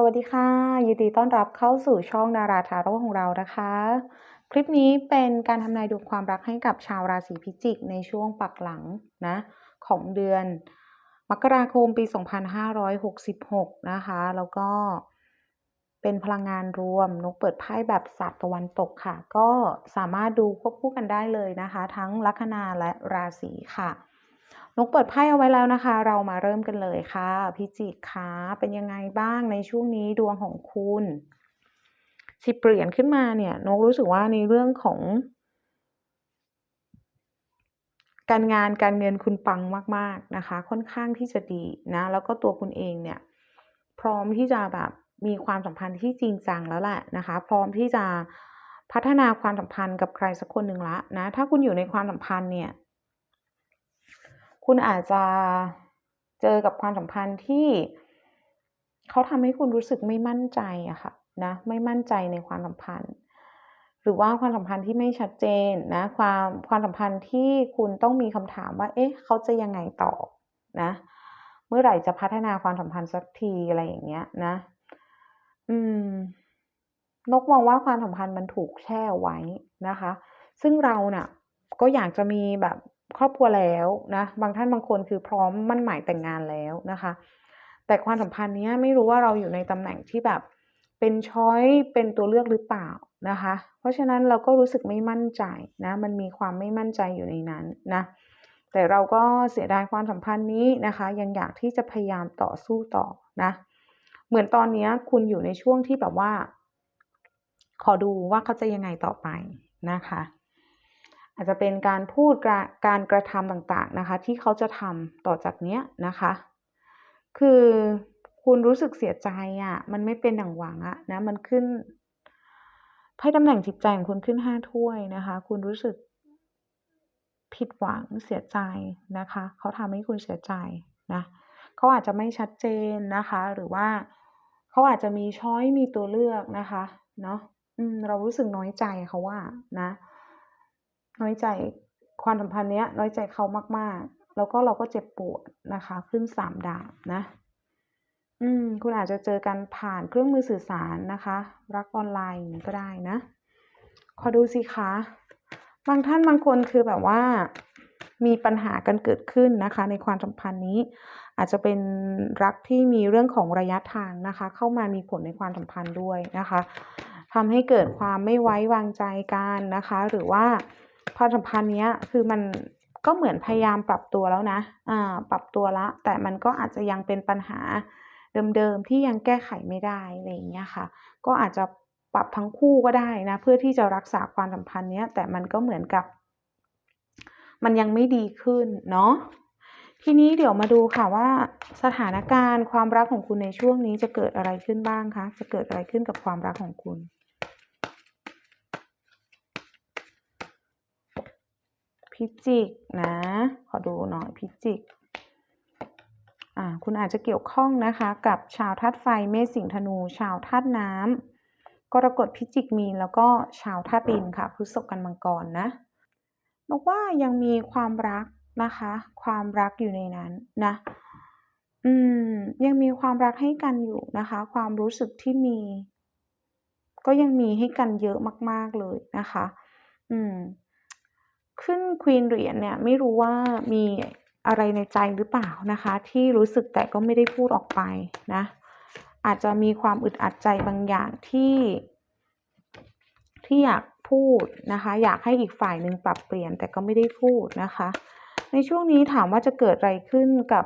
สวัสดีค่ะ ยินดีต้อนรับเข้าสู่ช่องดาราทาโร่ของเรานะคะ คลิปนี้เป็นการทำนายดวงความรักให้กับชาวราศีพิจิกในช่วงปักหลังนะของเดือน มกราคมปี 2566 นะคะ แล้วก็เป็นพลังงานรวมนกเปิดไพ่แบบศาสตร์ตะวันตกค่ะ ก็สามารถดูควบคู่กันได้เลยนะคะ ทั้งลัคนาและราศีค่ะ นกเปิดไพ่เอาไว้แล้วนะคะ เรามาเริ่มกันเลยค่ะพิจิกคะเป็นยังไงบ้างในช่วงนี้ดวงของคุณสิเปลี่ยนขึ้นมาเนี่ยนกรู้สึกว่าในเรื่องของ การงานการเงินคุณปังมาก ๆนะคะ ค่อนข้างที่จะดีนะ แล้วก็ตัวคุณเองเนี่ย พร้อมที่จะแบบมีความสัมพันธ์ที่จริงจังแล้วแหละนะคะ พร้อมที่จะพัฒนาความสัมพันธ์กับใครสักคนหนึ่งละนะ ถ้าคุณอยู่ในความสัมพันธ์เนี่ย คุณอาจจะเจอกับความสัมพันธ์ที่เขาทำให้คุณรู้สึกไม่มั่นใจอะค่ะนะไม่มั่นใจในความสัมพันธ์ หรือว่าความสัมพันธ์ที่ไม่ชัดเจนนะความความสัมพันธ์ที่คุณต้องมีคำถามว่า เอ๊ะ เขาจะยังไงต่อนะเมื่อไหร่จะพัฒนาความสัมพันธ์สักทีอะไรอย่างเงี้ยนะ อืม นกมองว่าความสัมพันธ์มันถูกแช่ไว้นะคะ ซึ่งเราเนี่ยก็อยากจะมีแบบ ครอบครัวแล้วนะ บางท่านบางคนคือพร้อมมั่นหมายแต่งงานแล้วนะคะ แต่ความสัมพันธ์นี้ไม่รู้ว่าเราอยู่ในตำแหน่งที่แบบเป็นช้อยเป็นตัวเลือกหรือเปล่านะคะ เพราะฉะนั้นเราก็รู้สึกไม่มั่นใจนะ มันมีความไม่มั่นใจอยู่ในนั้นนะ แต่เราก็เสียดายความสัมพันธ์นี้นะคะ ยังอยากที่จะพยายามต่อสู้ต่อนะ เหมือนตอนนี้คุณอยู่ในช่วงที่แบบว่า ขอดูว่าเขาจะยังไงต่อไปนะคะ อาจจะเป็นการพูดการกระทำต่างๆนะคะ ที่เขาจะทำต่อจากเนี้ยนะคะ คือคุณรู้สึกเสียใจอะ่ะ มันไม่เป็นอย่างหวังอะนะมันขึ้นไพ่ตำแหน่งจิตใจของคุณขึ้นห้าถ้วยนะคะ คุณรู้สึกผิดหวังเสียใจนะคะ เขาทำให้คุณเสียใจนะเขาอาจจะไม่ชัดเจนนะคะ หรือว่าเขาอาจจะมีช้อยมีตัวเลือกนะคะเนาะเรารู้สึกน้อยใจเขาว่านะ น้อยใจความสัมพันธ์เนี้ย น้อยใจเขามาก ๆ แล้วก็เราก็เจ็บปวดนะคะ ขึ้นสามดาวนะ อืม คุณอาจจะเจอกันผ่านเครื่องมือสื่อสารนะคะ รักออนไลน์ก็ได้นะ ขอดูสิคะ บางท่านบางคนคือแบบว่ามีปัญหากันเกิดขึ้นนะคะ ในความสัมพันธ์นี้ อาจจะเป็นรักที่มีเรื่องของระยะทางนะคะ เข้ามามีผลในความสัมพันธ์ด้วยนะคะทำให้เกิดความไม่ไว้วางใจกันนะคะ หรือว่า ความสัมพันธ์นี้คือมันก็เหมือนพยายามปรับตัวแล้วนะอ่าปรับตัวละ แต่มันก็อาจจะยังเป็นปัญหาเดิมๆที่ยังแก้ไขไม่ได้อะไรอย่างเงี้ยค่ะ ก็อาจจะปรับทั้งคู่ก็ได้นะ เพื่อที่จะรักษาความสัมพันธ์เนี้ยแต่มันก็เหมือนกับ มันยังไม่ดีขึ้นเนาะทีนี้เดี๋ยวมาดูค่ะว่าสถานการณ์ความรักของคุณในช่วงนี้จะเกิดอะไรขึ้นบ้างคะจะเกิดอะไรขึ้นกับความรักของคุณ พิจิกนะ ขอดูหน่อยพิจิกอ่าคุณอาจจะเกี่ยวข้องนะคะ กับชาวธาตุไฟเมษสิงธนู ชาวธาตุน้ำกรกฎพิจิกมีนแล้วก็ชาวธาตุดินค่ะพฤษภกันมังกรนะบอกว่ายังมีความรักนะคะ ความรักอยู่ในนั้นนะอืมยังมีความรักให้กันอยู่นะคะ ความรู้สึกที่มี ก็ยังมีให้กันเยอะมาก ๆเลยนะคะ อืม ขึ้นควีนเหรียญเนี่ยไม่รู้ว่ามีอะไรในใจหรือเปล่านะคะ ที่รู้สึกแต่ก็ไม่ได้พูดออกไปนะ อาจจะมีความอึดอัดใจบางอย่างที่ ที่อยากพูดนะคะ อยากให้อีกฝ่ายหนึ่งปรับเปลี่ยนแต่ก็ไม่ได้พูดนะคะ ในช่วงนี้ถามว่าจะเกิดอะไรขึ้นกับ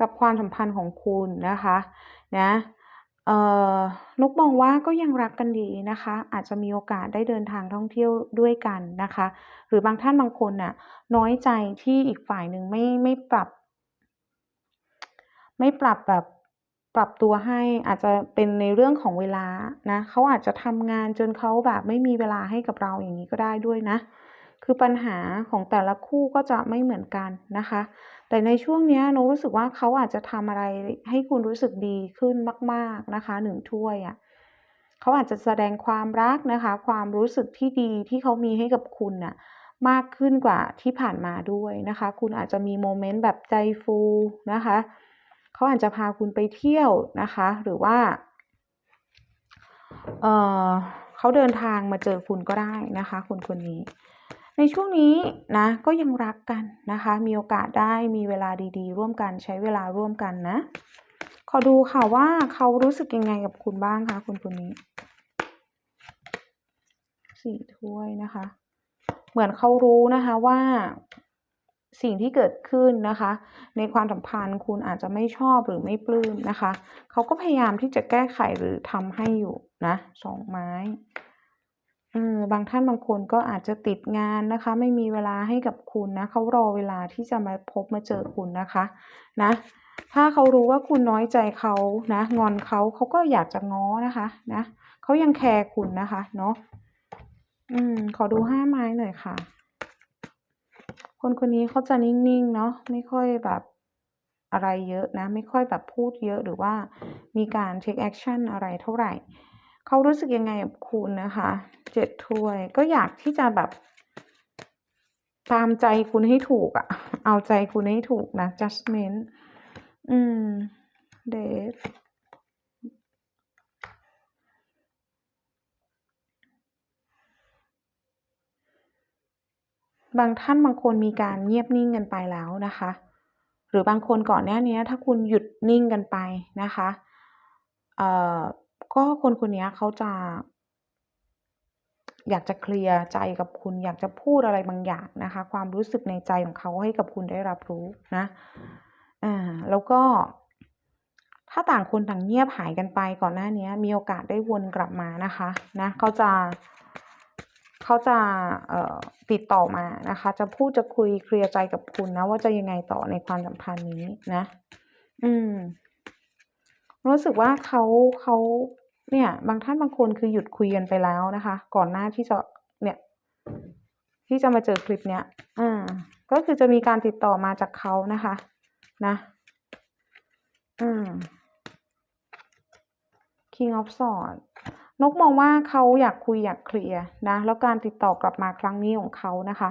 กับความสัมพันธ์ของคุณนะคะ นะ นกมองว่าก็ยังรักกันดีนะคะ อาจจะมีโอกาสได้เดินทางท่องเที่ยวด้วยกันนะคะ หรือบางท่านบางคนน่ะน้อยใจที่อีกฝ่ายหนึ่งไม่ไม่ปรับ ไม่ปรับแบบปรับตัวให้อาจจะเป็นในเรื่องของเวลานะเขาอาจจะทำงานจนเขาแบบไม่มีเวลาให้กับเราอย่างนี้ก็ได้ด้วยนะ คือปัญหาของแต่ละคู่ก็จะไม่เหมือนกันนะคะ แต่ในช่วงนี้นกรู้สึกว่าเขาอาจจะทำอะไรให้คุณรู้สึกดีขึ้นมาก ๆนะคะหนึ่งถ้วยอะ่ะเขาอาจจะแสดงความรักนะคะ ความรู้สึกที่ดีที่เขามีให้กับคุณน่ะมากขึ้นกว่าที่ผ่านมาด้วยนะคะ คุณอาจจะมีโมเมนต์แบบใจฟูนะคะเขาอาจจะพาคุณไปเที่ยวนะคะ หรือว่าเอ่อเขาเดินทางมาเจอคุณก็ได้นะคะ คนคนนี้ ในช่วงนี้นะก็ยังรักกันนะคะ มีโอกาสได้มีเวลาดีๆ ร่วมกันใช้เวลาร่วมกันนะ ขอดูค่ะว่าเขารู้สึกยังไงกับคุณบ้างคะคนคนนี้สี่ถ้วยนะคะ เหมือนเขารู้นะคะว่าสิ่งที่เกิดขึ้นนะคะ ในความสัมพันธ์คุณอาจจะไม่ชอบหรือไม่ปลื้มนะคะ เขาก็พยายามที่จะแก้ไขหรือทำให้อยู่นะสองไม้ เออ บางท่านบางคนก็อาจจะติดงานนะคะ ไม่มีเวลาให้กับคุณนะ เขารอเวลาที่จะมาพบมาเจอคุณนะคะ นะ ถ้าเขารู้ว่าคุณน้อยใจเขานะ งอนเขาเขาก็อยากจะง้อนะคะนะเขายังแคร์คุณนะคะเนาะอืม ขอดูห้าไม้หน่อยค่ะ คนคนนี้เขาจะนิ่งๆเนาะไม่ค่อยแบบอะไรเยอะนะ ไม่ค่อยแบบพูดเยอะหรือว่ามีการ take action อะไรเท่าไหร่ เขารู้สึกยังไงกับคุณนะคะ เจ็ดถ้วย ก็อยากที่จะแบบ ตามใจคุณให้ถูกอะเอาใจคุณให้ถูกนะ judgment อืมเดทบางท่านบางคนมีการเงียบนิ่งกันไปแล้วนะคะ หรือบางคนก่อนหน้านี้ถ้าคุณหยุดนิ่งกันไปนะคะ เอ่อ ก็คนคนนี้เขาจะ อยากจะเคลียร์ใจกับคุณ อยากจะพูดอะไรบางอย่างนะคะ ความรู้สึกในใจของเขาให้กับคุณได้รับรู้นะอ่าแล้วก็ ถ้าต่างคนต่างเงียบหายกันไปก่อนหน้านี้มีโอกาสได้วนกลับมานะคะนะเขาจะเขาจะเอ่อติดต่อมานะคะ จะพูดจะคุยเคลียร์ใจกับคุณนะ ว่าจะยังไงต่อในความสัมพันธ์นี้นะ อืม รู้สึกว่าเขาเขา เนี่ย บางท่านบางคนคือหยุดคุยกันไปแล้วนะคะ ก่อนหน้าที่จะเนี่ย ที่จะมาเจอคลิปเนี้ยอ่าก็คือจะมีการติดต่อมาจากเขานะคะ นะอืม King of Swords นกมองว่าเขาอยากคุยอยากเคลียร์นะ แล้วการติดต่อกลับมาครั้งนี้ของเขานะคะ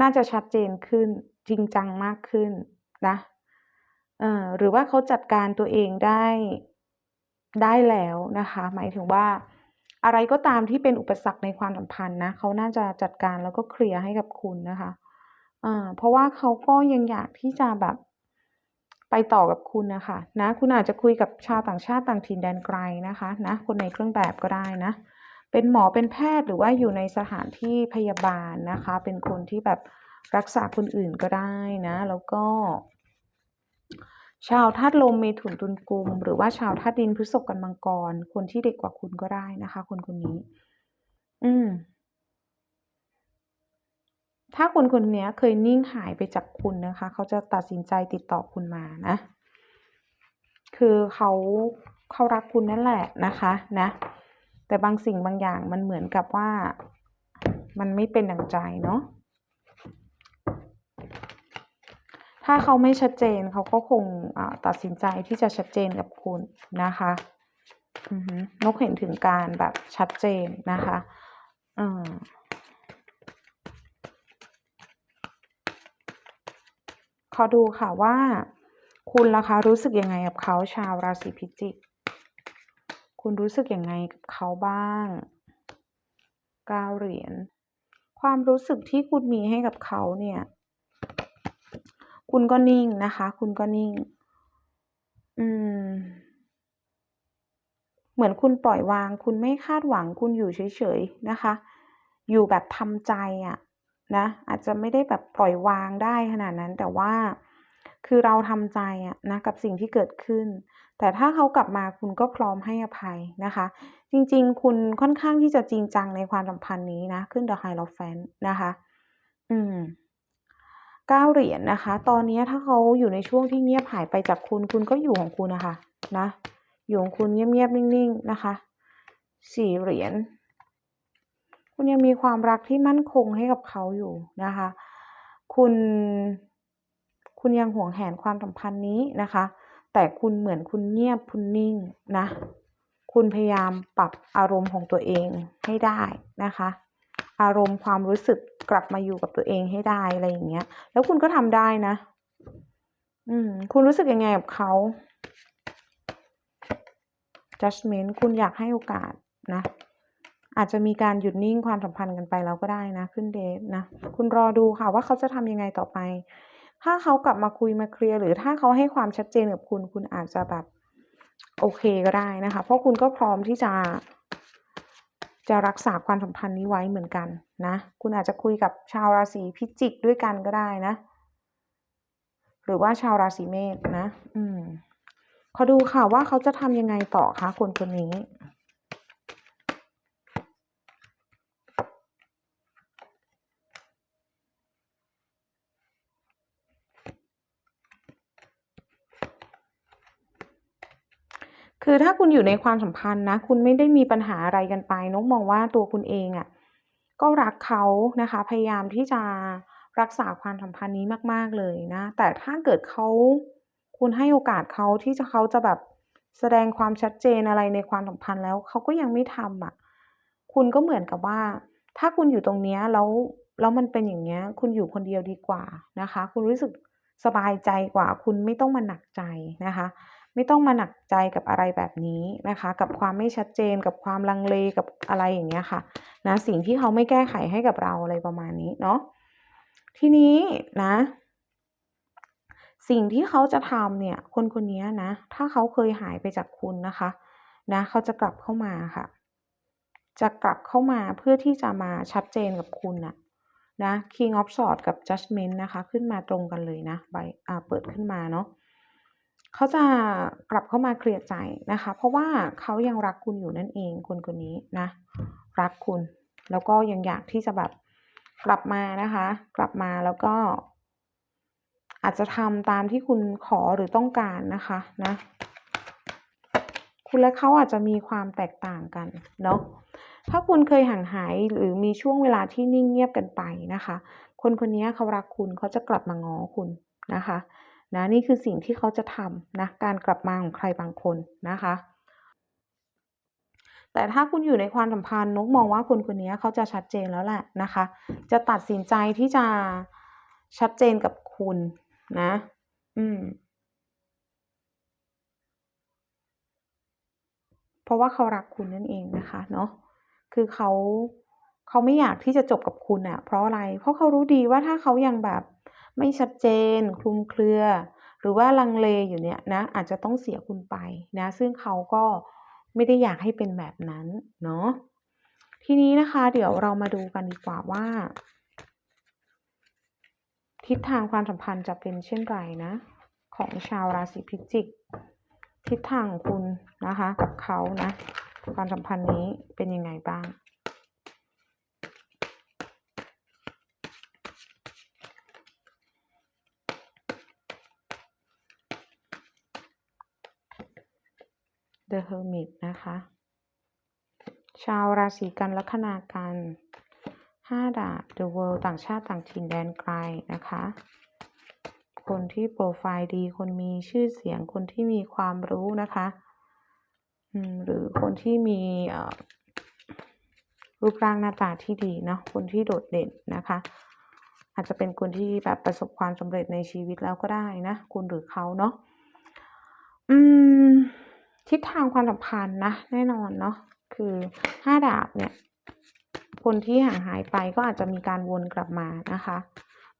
น่าจะชัดเจนขึ้นจริงจังมากขึ้นนะเอ่อหรือว่าเขาจัดการตัวเองได้ ได้แล้วนะคะ หมายถึงว่าอะไรก็ตามที่เป็นอุปสรรคในความสัมพันธ์นะเขาน่าจะจัดการแล้วก็เคลียร์ให้กับคุณนะคะอ่าเพราะว่าเขาก็ยังอยากที่จะแบบไปต่อกับคุณนะคะนะคุณอาจจะคุยกับชาวต่างชาติต่างถิ่นแดนไกลนะคะนะคนในเครื่องแบบก็ได้นะ เป็นหมอเป็นแพทย์หรือว่าอยู่ในสถานที่พยาบาลนะคะ เป็นคนที่แบบรักษาคนอื่นก็ได้นะ แล้วก็ ชาวธาตุลมเมถุนตุลกุม หรือว่าชาวธาตุดินพฤษภกันมังกร คนที่เด็กกว่าคุณก็ได้นะคะ คนคนนี้ อืม ถ้าคนคนนี้เคยนิ่งหายไปจากคุณนะคะ เขาจะตัดสินใจติดต่อคุณมานะ คือเขาเขารักคุณนั่นแหละนะคะนะ แต่บางสิ่งบางอย่างมันเหมือนกับว่า มันไม่เป็นดังใจเนาะ ถ้าเขาไม่ชัดเจนเขาก็คงตัดสินใจที่จะชัดเจนกับคุณนะคะนกเห็นถึงการแบบชัดเจนนะคะอขอดูค่ะว่า คุณล่ะคะรู้สึกยังไงกับเขาชาวราศีพิจิก คุณรู้สึกยังไงกับเขาบ้างก้าเหรียญความรู้สึกที่คุณมีให้กับเขาเนี่ย คุณก็นิ่งนะคะ คุณก็นิ่ง อืม เหมือนคุณปล่อยวาง คุณไม่คาดหวัง คุณอยู่เฉยๆนะคะ อยู่แบบทำใจอะนะ อาจจะไม่ได้แบบปล่อยวางได้ขนาดนั้น แต่ว่า คือเราทำใจอะนะกับสิ่งที่เกิดขึ้น แต่ถ้าเขากลับมาคุณก็พร้อมให้อภัยนะคะ จริง ๆ คุณค่อนข้างที่จะจริงจังในความสัมพันธ์นี้นะ ขึ้น The Hierophant นะคะ อืม เก้าเหรียญนะคะ ตอนนี้ถ้าเขาอยู่ในช่วงที่เงียบหายไปจากคุณ คุณก็อยู่ของคุณนะคะ นะ อยู่ของคุณเงียบๆ นิ่งๆ นะคะสี่เหรียญ คุณยังมีความรักที่มั่นคงให้กับเขาอยู่นะคะ คุณ คุณยังห่วงแหนความสัมพันธ์นี้นะคะ แต่คุณเหมือนคุณเงียบ คุณนิ่งนะ คุณพยายามปรับอารมณ์ของตัวเองให้ได้นะคะ อารมณ์ความรู้สึกกลับมาอยู่กับตัวเองให้ได้อะไรอย่างเงี้ย แล้วคุณก็ทำได้นะ อืม คุณรู้สึกยังไงกับเขา judgment คุณอยากให้โอกาสนะ อาจจะมีการหยุดนิ่งความสัมพันธ์กันไปแล้วก็ได้นะ ขึ้นเดทนะ คุณรอดูค่ะว่าเขาจะทำยังไงต่อไป ถ้าเขากลับมาคุยมาเคลียร์หรือถ้าเขาให้ความชัดเจนกับคุณ คุณอาจจะแบบโอเคก็ได้นะคะ เพราะคุณก็พร้อมที่จะ จะรักษาความสัมพันธ์นี้ไว้เหมือนกันนะ คุณอาจจะคุยกับชาวราศีพิจิกด้วยกันก็ได้นะ หรือว่าชาวราศีเมษนะ อืมขอดูค่ะว่าเขาจะทำยังไงต่อคะคนคนนี้ คือถ้าคุณอยู่ในความสัมพันธ์นะ คุณไม่ได้มีปัญหาอะไรกันไปนกมองว่าตัวคุณเองอะ่ะก็รักเขานะคะ พยายามที่จะรักษาความสัมพันธ์นี้มาก ๆ เลยนะ แต่ถ้าเกิดเขาคุณให้โอกาสเขาที่จะเขาจะแบบแสดงความชัดเจนอะไรในความสัมพันธ์แล้วเขาก็ยังไม่ทำอะคุณก็เหมือนกับว่า ถ้าคุณอยู่ตรงเนี้ยแล้วแล้วมันเป็นอย่างเงี้ย คุณอยู่คนเดียวดีกว่านะคะ คุณรู้สึกสบายใจกว่า คุณไม่ต้องมาหนักใจนะคะ ไม่ต้องมาหนักใจกับอะไรแบบนี้นะคะ กับความไม่ชัดเจน กับความลังเลกับอะไรอย่างเงี้ยค่ะนะสิ่งที่เขาไม่แก้ไขให้กับเราอะไรประมาณนี้เนาะทีนี้นะ สิ่งที่เขาจะทำเนี่ย คนคนนี้นะ ถ้าเขาเคยหายไปจากคุณนะคะนะเขาจะกลับเข้ามาค่ะ จะกลับเข้ามาเพื่อที่จะมาชัดเจนกับคุณนะนะ King of Swords กับ Judgment นะคะ ขึ้นมาตรงกันเลยนะใบอ่าเปิดขึ้นมาเนาะ เขาจะกลับเข้ามาเคลียร์ใจนะคะ เพราะว่าเขายังรักคุณอยู่นั่นเองคนคนนี้นะ รักคุณ แล้วก็ยังอยากที่จะแบบกลับมานะคะ กลับมาแล้วก็ อาจจะทำตามที่คุณขอหรือต้องการนะคะนะ คุณและเขาอาจจะมีความแตกต่างกันเนาะถ้าคุณเคยห่างหายหรือมีช่วงเวลาที่นิ่งเงียบกันไปนะคะ คนคนนี้เขารักคุณเขาจะกลับมาง้อคุณนะคะ นะนี่คือสิ่งที่เขาจะทำนะการกลับมาของใครบางคนนะคะ แต่ถ้าคุณอยู่ในความสัมพันธ์นกมองว่าคนคนนี้เขาจะชัดเจนแล้วแหละนะคะ จะตัดสินใจที่จะชัดเจนกับคุณนะ อืมเพราะว่าเขารักคุณนั่นเองนะคะเนาะ คือเขาเขาไม่อยากที่จะจบกับคุณน่ะ เพราะอะไร เพราะเขารู้ดีว่าถ้าเขายังแบบ ไม่ชัดเจน คลุมเครือ หรือว่าลังเลอยู่เนี่ยนะอาจจะต้องเสียคุณไปนะซึ่งเขาก็ไม่ได้อยากให้เป็นแบบนั้นเนาะทีนี้นะคะเดี๋ยวเรามาดูกันดีกว่าว่า ทิศทางความสัมพันธ์จะเป็นเช่นไรนะ ของชาวราศีพิจิก ทิศทางของคุณนะคะ กับเขานะ ความสัมพันธ์นี้เป็นยังไงบ้าง? The Hermit นะคะ ชาวราศีกันลัคนากัน5ดาบ The World ต่างชาติต่างถิ่นแดนไกลนะคะ คนที่โพรไฟล์ดี คนมีชื่อเสียง คนที่มีความรู้นะคะหรือคนที่มีรูปร่างหน้าตาที่ดีเนาะ คนที่โดดเด่นนะคะ อาจจะเป็นคนที่แบบประสบความสำเร็จในชีวิตแล้วก็ได้นะ คุณหรือเขาเนาะ อืม ทิศทางความสัมพันธ์นะแน่นอนเนาะคือ5ดาบเนี่ย คนที่ห่างหายไปก็อาจจะมีการวนกลับมานะคะ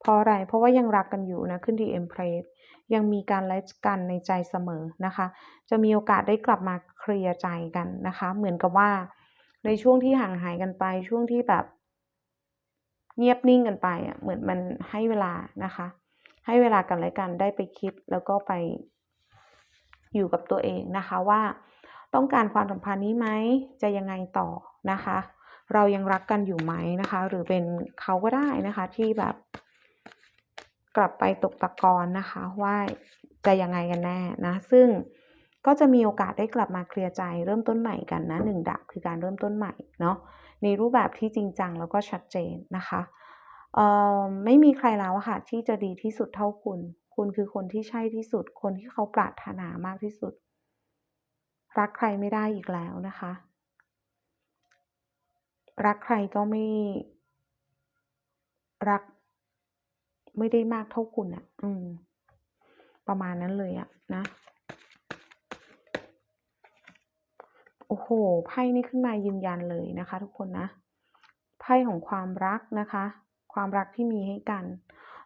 เพราะอะไรเพราะว่ายังรักกันอยู่นะขึ้น The Empress ยังมีการและกันในใจเสมอนะคะ จะมีโอกาสได้กลับมาเคลียร์ใจกันนะคะ เหมือนกับว่าในช่วงที่ห่างหายกันไปช่วงที่แบบ เงียบนิ่งกันไปอะเหมือนมันให้เวลานะคะ ให้เวลากันและกันได้ไปคิดแล้วก็ไป อยู่กับตัวเองนะคะว่า ต้องการความสัมพันธ์นี้ไหมจะยังไงต่อนะคะ เรายังรักกันอยู่ไหมนะคะ หรือเป็นเขาก็ได้นะคะที่แบบ กลับไปตกตะกอนนะคะว่าจะยังไงกันแน่นะ ซึ่งก็จะมีโอกาสได้กลับมาเคลียร์ใจเริ่มต้นใหม่กันนะ1ดาบคือการเริ่มต้นใหม่เนาะในรูปแบบที่จริงจังแล้วก็ชัดเจนนะคะไม่มีใครแล้วค่ะที่จะดีที่สุดเท่าคุณ คุณคือคนที่ใช่ที่สุด คนที่เขาปรารถนามากที่สุด รักใครไม่ได้อีกแล้วนะคะ รักใครก็ไม่ รัก ไม่ได้มากเท่าคุณน่ะ อืม ประมาณนั้นเลยอะนะโอ้โฮไพ่นี่ขึ้นมายืนยันเลยนะคะ ทุกคนนะ ไพ่ของความรักนะคะ ความรักที่มีให้กัน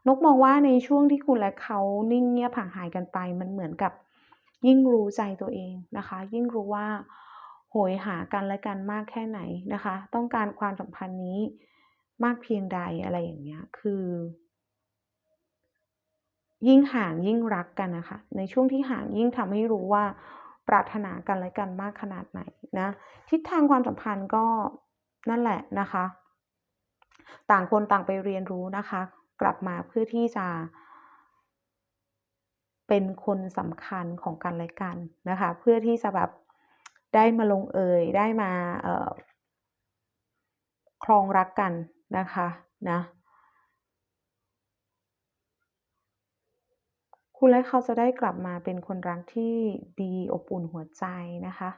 นกมองว่าในช่วงที่คุณและเขานิ่งเงียบห่างหายกันไป มันเหมือนกับยิ่งรู้ใจตัวเองนะคะ ยิ่งรู้ว่าโหยหากันและกันมากแค่ไหนนะคะ ต้องการความสัมพันธ์นี้มากเพียงใดอะไรอย่างเงี้ยคือ ยิ่งห่างยิ่งรักกันนะคะ ในช่วงที่ห่างยิ่งทำให้รู้ว่าปรารถนากันและกันมากขนาดไหนนะทิศทางความสัมพันธ์ก็นั่นแหละนะคะ ต่างคนต่างไปเรียนรู้นะคะ กลับมาเพื่อที่จะ เป็นคนสำคัญของกันและกันนะคะ เพื่อที่จะแบบได้มาลงเอยได้มาครองรักกันนะคะนะคุณและเขาจะได้กลับมาเป็นคนรักที่ดีอบอุ่นหัวใจนะคะ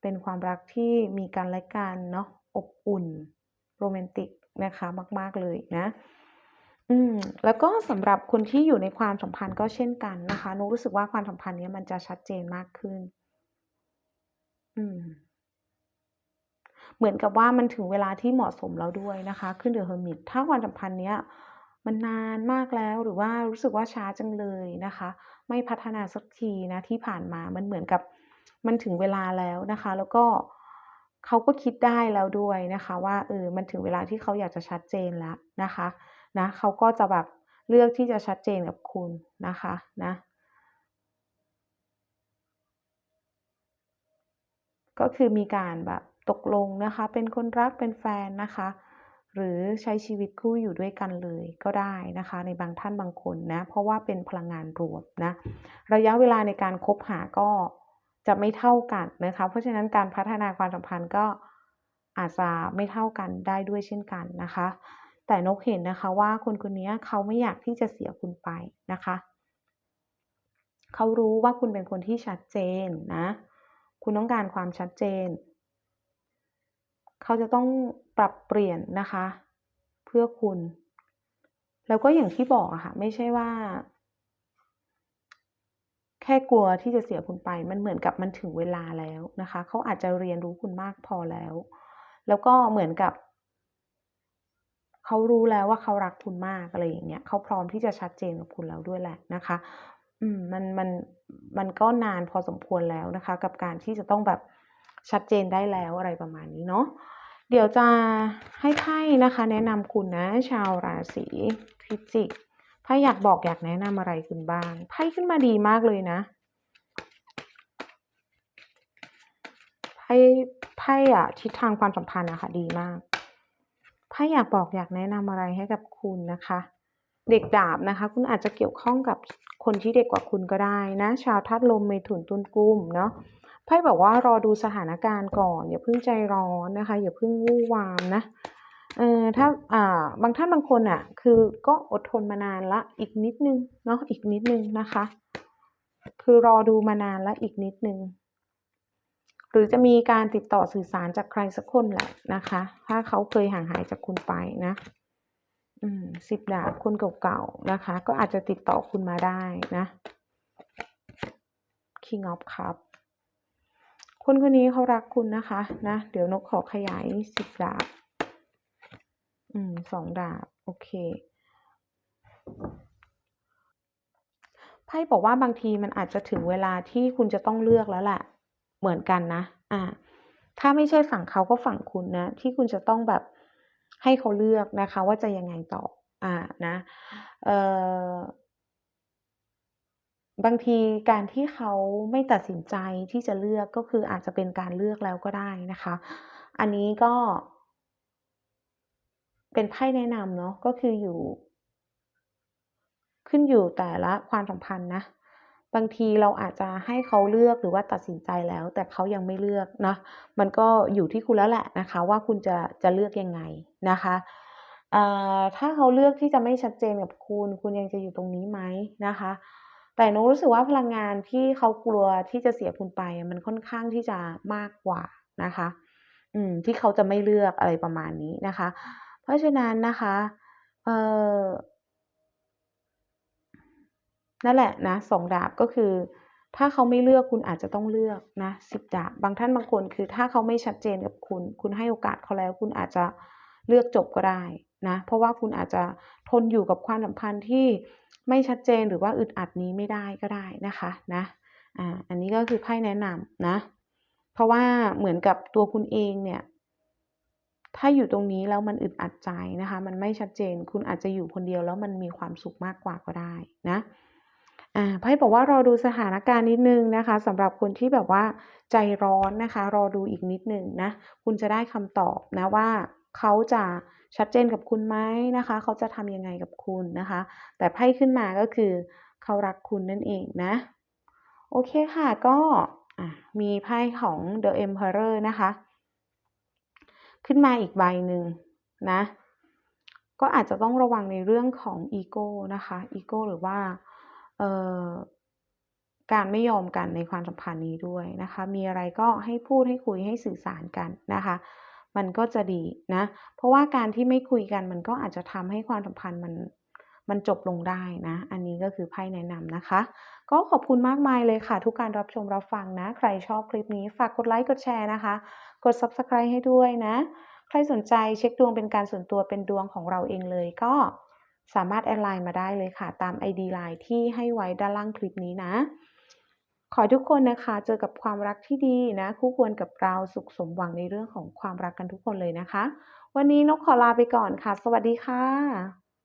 เป็นความรักที่มีกันและกันเนาะอบอุ่นโรแมนติกนะคะมาก ๆ เลยนะ อืม แล้วก็สำหรับคนที่อยู่ในความสัมพันธ์ก็เช่นกันนะคะนกรู้สึกว่าความสัมพันธ์เนี้ยมันจะชัดเจนมากขึ้น อืม เหมือนกับว่ามันถึงเวลาที่เหมาะสมแล้วด้วยนะคะ ขึ้น The Hermit ถ้าความสัมพันธ์เนี้ย มันนานมากแล้วหรือว่ารู้สึกว่าช้าจังเลยนะคะ ไม่พัฒนาสักทีนะที่ผ่านมามันเหมือนกับมันถึงเวลาแล้วนะคะ แล้วก็เขาก็คิดได้แล้วด้วยนะคะ ว่าเออมันถึงเวลาที่เขาอยากจะชัดเจนแล้วนะคะ นะเขาก็จะแบบเลือกที่จะชัดเจนกับคุณนะคะนะก็คือมีการแบบตกลงนะคะ เป็นคนรักเป็นแฟนนะคะ หรือใช้ชีวิตคู่อยู่ด้วยกันเลยก็ได้นะคะ ในบางท่านบางคนนะเพราะว่าเป็นพลังงานรวมนะระยะเวลาในการคบหาก็จะไม่เท่ากันนะคะ เพราะฉะนั้นการพัฒนาความสัมพันธ์ก็อาจจะไม่เท่ากันได้ด้วยเช่นกันนะคะ แต่นกเห็นนะคะว่าคนคนนี้เขาไม่อยากที่จะเสียคุณไปนะคะ เขารู้ว่าคุณเป็นคนที่ชัดเจนนะ คุณต้องการความชัดเจน เขาจะต้องปรับเปลี่ยนนะคะ เพื่อคุณ แล้วก็อย่างที่บอกอะค่ะ ไม่ใช่ว่า แค่กลัวที่จะเสียคุณไป มันเหมือนกับมันถึงเวลาแล้วนะคะ เขาอาจจะเรียนรู้คุณมากพอแล้ว แล้วก็เหมือนกับ เขารู้แล้วว่าเขารักคุณมากอะไรอย่างเงี้ยเขาพร้อมที่จะชัดเจนกับคุณแล้วด้วยแหละนะคะ อืมมันมันมันก็นานพอสมควรแล้วนะคะ กับการที่จะต้องแบบชัดเจนได้แล้วอะไรประมาณนี้เนาะเดี๋ยวจะให้ไพ่นะคะ แนะนำคุณนะ ชาวราศีพิจิกไพ่อยากบอกอยากแนะนำอะไรคุณบ้างไพ่ขึ้นมาดีมากเลยนะไพ่ไพ่อะทิศทางความสัมพันธ์อะค่ะดีมาก ไพ่อยากบอกอยากแนะนำอะไรให้กับคุณนะคะ เด็กดาบนะคะ คุณอาจจะเกี่ยวข้องกับคนที่เด็กกว่าคุณก็ได้นะ ชาวธาตุลมเมถุนตุลกุมเนาะไพ่บอกว่ารอดูสถานการณ์ก่อน อย่าเพิ่งใจร้อนนะคะ อย่าเพิ่งวู่วามนะเออถ้าอ่าบางท่านบางคนน่ะ คือก็อดทนมานานล้วอีกนิดนึงเนาะอีกนิดนึงนะคะ คือรอดูมานานล้วอีกนิดนึง หรือจะมีการติดต่อสื่อสารจากใครสักคนแหละนะคะ ถ้าเขาเคยห่างหายจากคุณไปนะอืม10ดาบคนเก่าๆนะคะ ก็อาจจะติดต่อคุณมาได้นะ King of Cup คนคนนี้เขารักคุณนะคะนะ เดี๋ยวนกขอขยาย10ดาบอืม2ดาบ โอเคไพ่บอกว่าบางทีมันอาจจะถึงเวลาที่คุณจะต้องเลือกแล้วแหละ เหมือนกันนะ อ่า ถ้าไม่ใช่ฝั่งเขาก็ฝั่งคุณนะ ที่คุณจะต้องแบบให้เขาเลือกนะคะ ว่าจะยังไงต่อ อ่า นะ เอ่อบางทีการที่เขาไม่ตัดสินใจที่จะเลือกก็คืออาจจะเป็นการเลือกแล้วก็ได้นะคะ อันนี้ก็ เป็นไพ่แนะนำเนาะก็คืออยู่ ขึ้นอยู่แต่ละความสัมพันธ์นะ บางทีเราอาจจะให้เขาเลือกหรือว่าตัดสินใจแล้ว แต่เขายังไม่เลือกนะมันก็อยู่ที่คุณแล้วแหละนะคะ ว่าคุณจะจะเลือกยังไงนะคะอ่าถ้าเขาเลือกที่จะไม่ชัดเจนกับคุณ คุณยังจะอยู่ตรงนี้ไหมนะคะ แต่นกรู้สึกว่าพลังงานที่เขากลัวที่จะเสียคุณไป มันค่อนข้างที่จะมากกว่านะคะ อืม ที่เขาจะไม่เลือกอะไรประมาณนี้นะคะ เพราะฉะนั้นนะคะ เอ่อ นั่นแหละนะ2ดาบก็คือ ถ้าเขาไม่เลือกคุณอาจจะต้องเลือกนะ10ดาบ บางท่านบางคนคือถ้าเขาไม่ชัดเจนกับคุณ คุณให้โอกาสเขาแล้ว คุณอาจจะเลือกจบก็ได้นะ เพราะว่าคุณอาจจะทนอยู่กับความสัมพันธ์ที่ไม่ชัดเจนหรือว่าอึดอัดนี้ไม่ได้ก็ได้นะคะนะอ่าอันนี้ก็คือไพ่แนะนำนะ เพราะว่าเหมือนกับตัวคุณเองเนี่ยถ้าอยู่ตรงนี้แล้วมันอึดอัดใจนะคะ มันไม่ชัดเจน คุณอาจจะอยู่คนเดียวแล้วมันมีความสุขมากกว่าก็ได้นะ อ่าไพ่บอกว่ารอดูสถานการณ์นิดหนึ่งนะคะสำหรับคนที่แบบว่าใจร้อนนะคะ รอดูอีกนิดหนึ่งนะ คุณจะได้คำตอบนะว่าเขาจะชัดเจนกับคุณไหมนะคะ เขาจะทำยังไงกับคุณนะคะ แต่ไพ่ขึ้นมาก็คือ เขารักคุณนั่นเองนะ โอเคค่ะก็มีไพ่ของ The Emperor นะคะ ขึ้นมาอีกใบหนึ่งนะ ก็อาจจะต้องระวังในเรื่องของอีโก้นะคะอีโก้หรือว่า การไม่ยอมกันในความสัมพันธ์นี้ด้วยนะคะ มีอะไรก็ให้พูดให้คุยให้สื่อสารกันนะคะ มันก็จะดีนะ เพราะว่าการที่ไม่คุยกันมันก็อาจจะทำให้ความสัมพันธ์มันมันจบลงได้นะ อันนี้ก็คือไพ่แนะนำนะคะ ก็ขอบคุณมากมายเลยค่ะ ทุกการรับชมรับฟังนะ ใครชอบคลิปนี้ฝากกดไลค์กดแชร์นะคะ กด Subscribe ให้ด้วยนะ ใครสนใจเช็คดวงเป็นการส่วนตัวเป็นดวงของเราเองเลยก็ สามารถแอดไลน์มาได้เลยค่ะ ตาม ID ไลน์ที่ให้ไว้ด้านล่างคลิปนี้นะ ขอให้ทุกคนนะคะเจอกับความรักที่ดีนะ คู่ควรกับเราสุขสมหวังในเรื่องของความรักกันทุกคนเลยนะคะ วันนี้นกขอลาไปก่อนค่ะ สวัสดีค่ะ